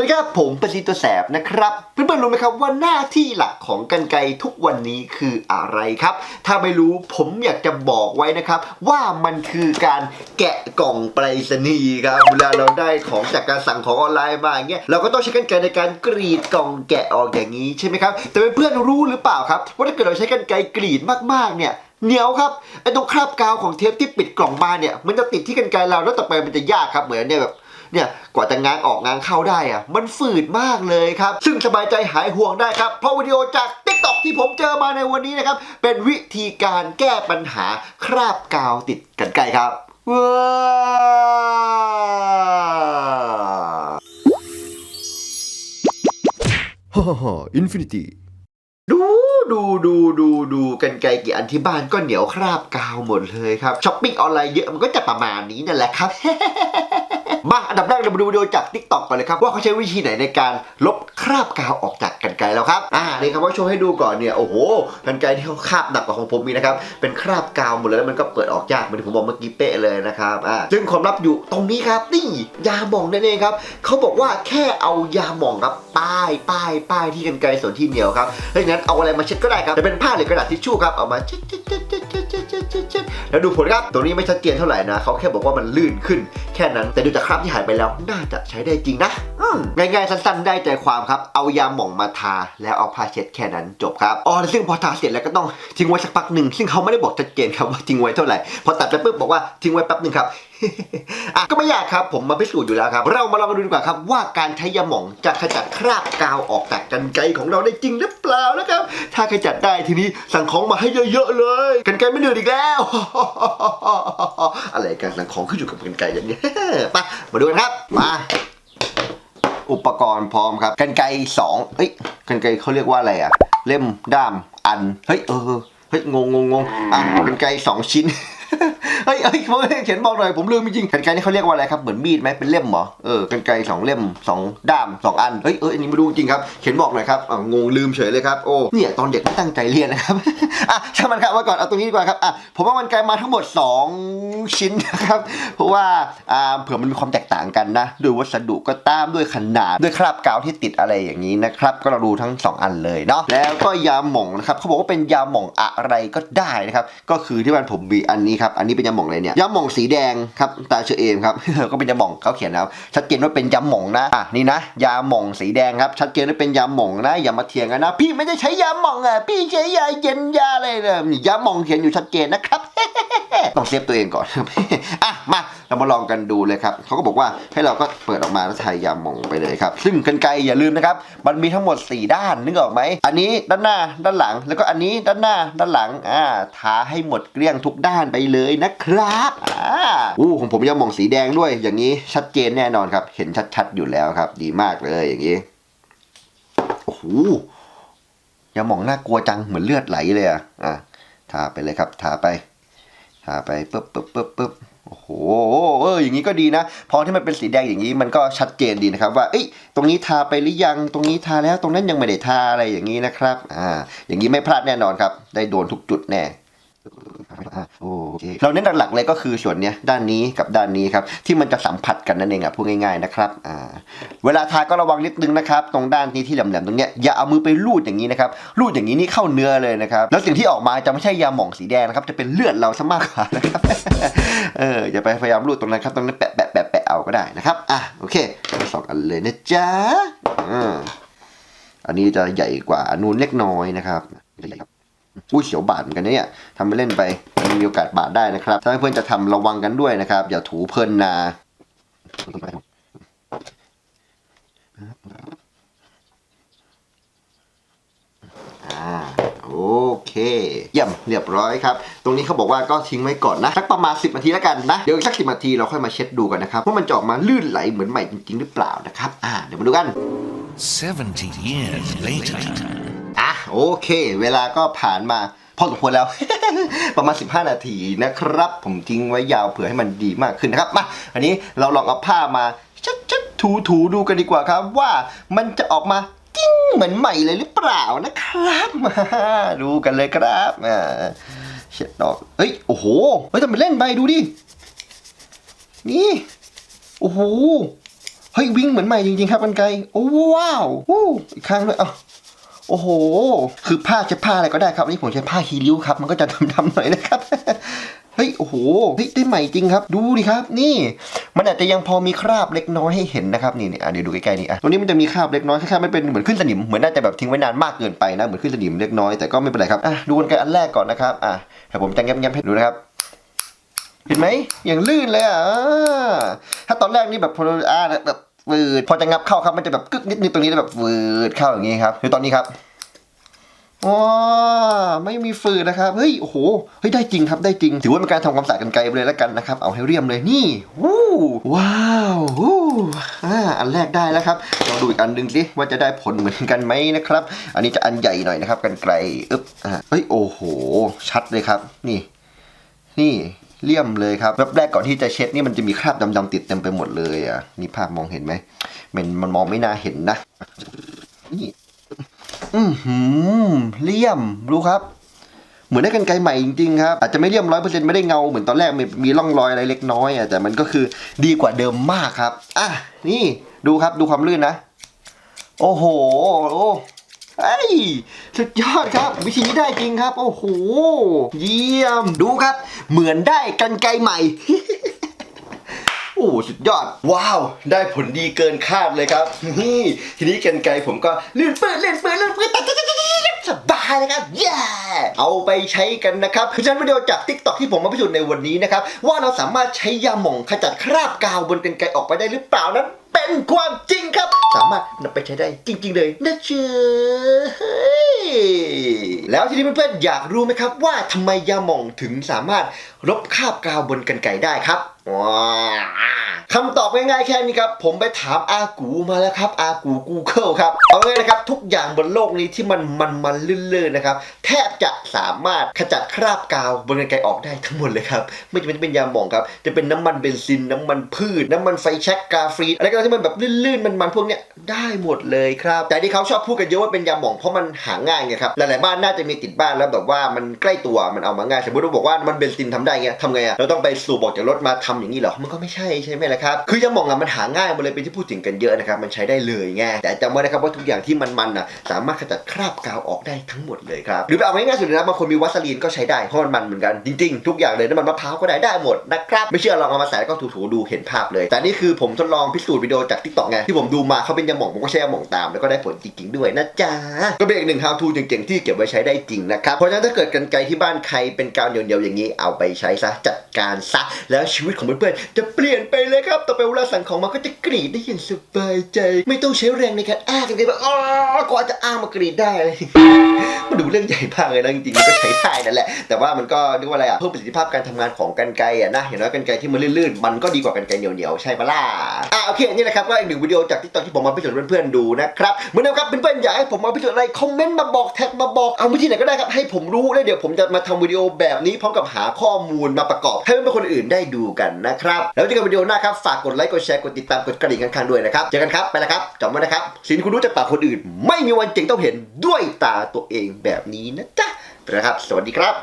สวัสดีครับผมประสิทธิ์ตัวแสบนะครับ เพื่อนๆรู้ไหมครับว่าหน้าที่หลักของกันไกทุกวันนี้คืออะไรครับ ถ้าไม่รู้ผมอยากจะบอกไว้นะครับ ว่ามันคือการแกะกล่องไปรษณีย์ครับเวลาเราได้ของจากการสั่งของออนไลน์มาอย่างเงี้ยเราก็ต้องใช้กันไกในการกรีดกล่องแกะออกอย่างนี้ใช่ไหมครับแต่เพื่อนๆรู้หรือเปล่าครับ ว่าถ้าเกิดเราใช้กันไกกรีดมากๆเนี่ยเหนียวครับไอ้ตรงคราบกาวของเทปที่ปิดกล่องมาเนี่ยมันจะติดที่กันไกรเราแล้วต่อไปมันจะยากครับเหมือนเนี่ยแบบ เนี่ยกว่าจะง้างออกง้างเข้าได้อะมันฝืดมากเลยครับ ซึ่งสบายใจหายห่วงได้ครับ เพราะวิดีโอจาก t ิ k t o k ที่ผมเจอมาในวันนี้นะครับ เป็นวิธีการแก้ปัญหาคราบกาวติดกันไกรครับว้าวฮ่าฮ่าอินฟินิตี้ดูดูดูดูดูกันไกลกี่อันที่บ้านก็เหนียวคราบกาวหมดเลยครับช้อปปิ้งออนไลน์เยอะมันก็จะประมาณนี้นั่นแหละครับ มาอันดับแรกเรามาดูวิดีโอจาก t ิ k t o k ก่อนเลยครับว่าเขาใช้วิธีไหนในการลบคราบกาวออกจากกันไกลแล้วครับอ่านี่ครับว่าโชว์ให้ดูก่อนเนี่ยโอ้โหกันไกลที่เขาคราบหนักกว่าของผมมีนะครับเป็นคราบกาวหมดเลยแล้วมันก็เปิดออกยากเหมือนที่ผมบอกเมื่อกี้เป๊ะเลยนะครับอ่าซึ่งความลับอยู่ตรงนี้ครับนี่ยาหม่องนั่นเองครับเขาบอกว่าแค่เอายาหม่องครับป้ายป้ายป้ายที่กันไกลส่วนที่เหนียวครับเพราะฉะนั้นเอาอะไรมาเช็ดก็ได้ครับจะเป็นผ้าหรือกระดาษทิชชู่ครับเอามาเช็ดเช็ดเช็ด แล้วดูผลครับตรงนี้ไม่ชัดเจนเท่าไหร่นะเขาแค่บอกว่ามันลื่นขึ้น แค่นั้นแต่ดูจากคราบที่หายไปแล้วน่าจะใช้ได้จริงนะง่ายๆสั้นๆ ได้ใจความครับ เอายาหม่องมาทา แล้วเอาผ้าเช็ดแค่นั้นจบครับอ๋อแล้วซึ่งพอทาเสร็จแล้วก็ต้องทิ้งไว้สักพักหนึ่งซึ่งเขาไม่ได้บอกชัดเจนครับว่าทิ้งไว้เท่าไหร่พอ ไปปุ๊บบอกว่าทิ้งไว้แป๊บหนึ่งครับอะก็ไม่ยากครับผมมาพิสูจน์อยู่แล้วครับ เรามาลองกันดูดีกว่าครับ ว่าการใช้ยาหม่องจะขจัดคราบกาวออกจากกันไกของเราได้จริงหรือเปล่านะครับ ถ้าขจัดได้ทีนี้สั่งของมาให้เยอะๆเลย กันไกไม่เหนื่อยอีกแล้ว อะไรการสั่งของขึ้นอยู่กับกันไกอย่างนี้ไปมาดูกันครับมาอุปกรณ์พร้อมครับกันไกสองเอ้ยกันไกเขาเรียกว่าอะไรอะเล่มด้ามอัน เฮ้ยเออเฮ้ยงงงงงอะกันไกสองชิ้น เฮ้ยเฮ้ยผมเขียนบอกหน่อยผมลืมจริงกันไกรนี่เขาเรียกว่าอะไรครับเหมือนมีดไหมเป็นเล่มเหรอเออกันไกรสองเล่มสองด้ามสองอันเฮ้ยเอออันนี้ไม่รู้จริงครับเขียนบอกหน่อยครับอะงงลืมเฉยเลยครับโอ้เนี่ยตอนเด็กไม่ตั้งใจเรียนนะครับอะช่างมันครับว่าก่อนเอาตรงนี้ดีกว่าครับอะผมว่ามันไกลมาทั้งหมด 2 ชิ้นนะครับเพราะว่าอ่าเผื่อมันมีความแตกต่างกันนะด้วยวัสดุก็ตามด้วยขนาดด้วยคราบกาวที่ติดอะไรอย่างนี้นะครับก็เราดูทั้ง 2 อันเลยเนาะแล้วก็ยาหม่องนะครับเขาบอกว่าเป็นยาหม่องอะไรก็ได้นะครับก็คือที่บ้านผมมีอันนี้ครับอันนี้เป็นยาหม่องเลยเนี่ยยาหม่องสีแดงครับตาเชอเอมครับก็เป็นยาหม่องเขาเขียนแล้วชัดเจนว่าเป็นยาหม่องนะอะนี่นะ ยาหม่องสีแดงครับชัดเจนว่าเป็นยาหม่องนะอย่ามาเถียงกันนะ พี่ไม่ได้ใช้ยาหม่องอะพี่ใช้ยาเย็นยาอะไรเนี่ยยาหม่องเขียนอยู่ชัดเจนนะครับ ต้องเซฟตัวเองก่อน อะ มาเรามาลองกันดูเลยครับเขาก็บอกว่าให้เราก็เปิดออกมาแล้วทายยามองไปเลยครับ ซึ่งกันไกลอย่าลืมนะครับ มันมีทั้งหมด 4 ด้านนึกออกไหม อันนี้ด้านหน้าด้านหลัง แล้วก็อันนี้ด้านหน้าด้านหลัง อ่า ทาให้หมดเกลี้ยงทุกด้านไปเลยนะครับ อ่าอู้ของผมยามองสีแดงด้วย อย่างนี้ชัดเจนแน่นอนครับ เห็นชัดๆอยู่แล้วครับ ดีมากเลยอย่างนี้ โอ้โหยามองน่ากลัวจังเหมือนเลือดไหลเลยอะ อะทาไปเลยครับ ทาไป ทาไปปึ๊บปึ๊บปึ๊บปึ๊บโอ้โหเอออย่างนี้ก็ดีนะ พอที่มันเป็นสีแดงอย่างนี้มันก็ชัดเจนดีนะครับว่าเอ้ยตรงนี้ทาไปหรือยังตรงนี้ทาแล้วตรงนั้นยังไม่ได้ทาอะไรอย่างนี้นะครับอ่าอย่างนี้ไม่พลาดแน่นอนครับ ได้โดนทุกจุดแน่ โอเคเราเน้นหลักๆเลยก็คือส่วนเนี้ยด้านนี้กับด้านนี้ครับที่มันจะสัมผัสกันนั่นเองอะพูดง่ายๆนะครับอ่าเวลาทาก็ระวังนิดนึงนะครับ ตรงด้านนี้ที่แหลมๆตรงเนี้ยอย่าเอามือไปลูดอย่างนี้นะครับลูดอย่างนี้นี่เข้าเนื้อเลยนะครับแล้วสิ่งที่ออกมาจะไม่ใช่ยาหม่องสีแดงนะครับจะเป็นเลือดเราซะมากกว่านะครับเอออย่าไปพยายามรูดตรงนั้นครับตรงนั้นแปะแปะแปะแปะเอาก็ได้นะครับอะโอเคสองอันเลยนะจ๊ะอันนี้จะใหญ่กว่าอันนู้นเล็กน้อยนะครับ อุ้ยเสียวบาดเหมือนกันเนี่ยทำไปเล่นไปมีโอกาสบาดได้นะครับถ้าเพื่อนจะทำระวังกันด้วยนะครับ อย่าถูเพลินนาโอเค เยี่ยมเรียบร้อยครับ ตรงนี้เขาบอกว่าก็ทิ้งไว้ก่อนนะสักประมาณ 10นาทีแล้วกันนะ เดี๋ยวอีกสักสินาทีเราค่อยมาเช็ดดูกันนะครับ ว่ามันจะออกมาลื่นไหลเหมือนใหม่จริง ๆ หรือเปล่านะครับ อ่า เดี๋ยวมาดูกัน70 years later. โอเค เวลาก็ผ่านมาพอสมควรแล้ว ประมาณ 15 นาทีนะครับ ผมทิ้งไว้ยาวเผื่อให้มันดีมากขึ้นนะครับมาอันนี้เราลองเอาผ้ามาชัดๆถูๆดูกันดีกว่าครับ ว่ามันจะออกมาจิ้งเหมือนใหม่เลยหรือเปล่านะครับมาดูกันเลยครับอ่าเช็ดดอกเฮ้ยโอ้โหเฮ้ยทำไมเล่นไปดูดินี่โอ้โหเฮ้ยวิ่งเหมือนใหม่จริงๆครับกันไกลโอ้ว้าวอู้อีกครั้งด้วยเอ้า โอ้โห คือผ้าเช็ดผ้าอะไรก็ได้ครับอันนี้ผมใช้ผ้าฮีริ้วครับ มันก็จะดำๆหน่อยนะครับเฮ้ย โอ้โห เฮ้ย ได้ใหม่จริงครับ ดูดิครับ นี่ มันอาจจะยังพอมีคราบเล็กน้อยให้เห็นนะครับ นี่นี่อะเดี๋ยวดูใกล้ๆนี่อะตรงนี้มันจะมีคราบเล็กน้อยคล้ายๆมันเป็นเหมือนขึ้นสนิม เหมือนน่าจะแบบทิ้งไว้นานมากเกินไปนะ เหมือนขึ้นสนิมเล็กน้อย แต่ก็ไม่เป็นไรครับ อะ ดูกันกันอันแรกก่อนนะครับ อะเดี๋ยวผมจะแง้มๆให้ดูนะครับเห็นไหมอย่างลื่นเลยอะถ้าตอนแรกนี่แบบพออ่าแบบ วืดพอจะงับเข้าครับมันจะแบบกึกนิดนึงตรงนี้แล้วแบบวืดเข้าอย่างงี้ครับดูตอนนี้ครับว้าไม่มีฝืนนะครับ เฮ้ย โอ้โห เฮ้ย ได้จริงครับ ได้จริง ถือว่าเป็นการทำความสะอาดกันไกลไปเลยแล้วกันนะครับ เอาให้เรียมเลย นี่วู้ว้าววู้อ่า อันแรกได้แล้วครับเราดูอีกอันหนึ่งสิว่าจะได้ผลเหมือนกันไหมนะครับ อันนี้จะอันใหญ่หน่อยนะครับ กันไกล อึ๊บอ่าเฮ้ย โอ้โห ชัดเลยครับ นี่ นี่ เลี่ยมเลยครับแวบแรกก่อนที่จะเช็ดนี่มันจะมีคราบดำๆติดเต็มไปหมดเลยอะนี่ภาพมองเห็นไหมมันมันมองไม่น่าเห็นนะนี่อือหือเลี่ยมรู้ครับ เหมือนได้กันไกลใหม่จริงๆครับ อาจจะไม่เลี่ยมร้อยเปอร์เซ็นต์ไม่ได้เงาเหมือนตอนแรกมีมีร่องรอยอะไรเล็กน้อยอะแต่มันก็คือดีกว่าเดิมมากครับ อะนี่ดูครับดูความลื่นนะ โอ้โห โอ้ เฮ้ยสุดยอดครับวิธีนี้ได้จริงครับ โอ้โห เยี่ยมดูครับ เหมือนได้กันไกลใหม่ โอ้สุดยอด ว้าว ได้ผลดีเกินคาดเลยครับนี่ทีนี้กันไกลผมก็เลื่อนเปืนลื่อนเปืนลื่นปืนตัดตัดตัดตัดตัดสบายเลยครับเย้เอาไปใช้กันนะครับคือฉันวิดีโอจากทิกตอกที่ผมมาพิสูจน์ในวันนี้นะครับว่าเราสามารถใช้ยาหม่องขจัดคราบกาวบนกันไกลออกไปได้หรือเปล่านั้น เป็นความจริงครับ สามารถนำไปใช้ได้จริง ๆ เลยนะเชื่อเฮ้ยแล้วทีนี้เพื่อนๆอยากรู้ไหมครับ ว่าทำไมยาหม่องถึงสามารถลบคาบกาวบนกันไก่ได้ครับว้า คำตอบง่ายๆแค่นี้ครับ ผมไปถามอากูมาแล้วครับ อากู Google ครับ เอาง่ายนะครับ ทุกอย่างบนโลกนี้ที่มันมันมันลื่นๆนะครับ แทบจะสามารถขจัดคราบกาวบนกันไก่ออกได้ทั้งหมดเลยครับ ไม่จำเป็นจะเป็นยาหม่องครับ จะเป็นน้ำมันเบนซิน น้ำมันพืช น้ำมันไฟแช็กกาฟรีอะไรก็ตามที่มันแบบลื่นๆ มันๆ พวกเนี้ยได้หมดเลยครับ แต่ที่เขาชอบพูดกันเยอะว่าเป็นยาหม่องเพราะมันหาง่ายไงครับ หลายๆบ้านน่าจะมีติดบ้านแล้วแบบว่ามันใกล้ตัวมันเอามาง่ายสมมติว่าบอกว่ามันเบนซินทำได้เงี้ยทำไงอะเราต้องไปสูบออกจากรถมาทำอย่างนี้เหรอมันก็ไม่ใช่ใช่ไหมล่ะครับ คือยาหม่องอะมันหาง่ายมันเลยเป็นที่พูดถึงกันเยอะนะครับ มันใช้ได้เลยไง แต่จำไว้นะครับว่าทุกอย่างที่มันๆน่ะสามารถขจัดคราบกาวออกได้ทั้งหมดเลยครับ หรือเอาง่ายๆสุดเลยนะบางคนมีวัสลีนก็ใช้ได้เพราะมันมันเหมือนกันจริงๆ ทุกอย่างเลยน้ำมันมะพร้าวก็ได้ได้หมดนะครับ ไม่เชื่อลองเอามาใส่แล้วก็ถูๆดูเห็นภาพเลย แต่นี่คือผมทดลองพิสูจน์วิดีโอจากทิกตอกไงที่ผมดูมาเขาเป็นยาหม่องผมก็ใช้ยาหม่องตามแล้วก็ได้ผลจริงๆด้วยนะจ๊ะก็เป็นอีกหนึ่ง how to เจ๋งๆที่เก็บไว้ใช้ได้จริงนะครับเพราะฉะนั้นถ้าเกิดกันไกลที่บ้านใครเป็นกาวเหนียวๆอย่างนี้เอาไปใช้ซะจัดการซะแล้วชีวิตของเพื่อนๆจะเปลี่ยนไปเลยครับต่อไปเวลาสั่งของมาก็จะกรีดได้อย่างสบายใจ ไม่ต้องใช้แรงในการอ้ากันเลยแบบอ๋อกว่าจะอ้ามากรีดได้มันดูเรื่องใหญ่มากเลยนะจริงๆมันก็ใช้ได้นั่นแหละ แต่ว่ามันก็เรียกว่าอะไรอะเพิ่มประสิทธิภาพการทำงานของกันไกรอะนะอย่างน้อยกันไกรที่มันลื่นๆมันก็ดีกว่ากันไกรเหนียวๆใช่ปะล่ะอะโอเคนี่นะครับก็อีกหนึ่งวิดีโอจากที่ตอนที่ผมมาพิสูจน์เพื่อนๆดูนะครับเหมือนเดิมครับเพื่อนๆอยากให้ผมมาพิสูจน์อะไรคอมเมนต์มาบอกแท็กมาบอกเอาวิธีไหนก็ได้ครับให้ผมรู้แล้วเดี๋ยวผมจะมาทำวิดีโอแบบนี้พร้อมกับหาข้อมูลมาประกอบ ให้เพื่อนๆคนอื่นได้ดูกันนะครับแล้วเจอกันวิดีโอหน้าครับฝากกดไลค์กดแชร์กดติดตามกดกระดิ่งข้างๆด้วยนะครับเจอกันครับไปแล้วครับจำไว้นะครับสิ่งที่คุณรู้จากปากคนอื่น ไม่มีวันเจ๋งต้องเห็นด้วยตาตัวเองแบบนี้นะจ๊ะไปแล้วครับ สวัสดีครับ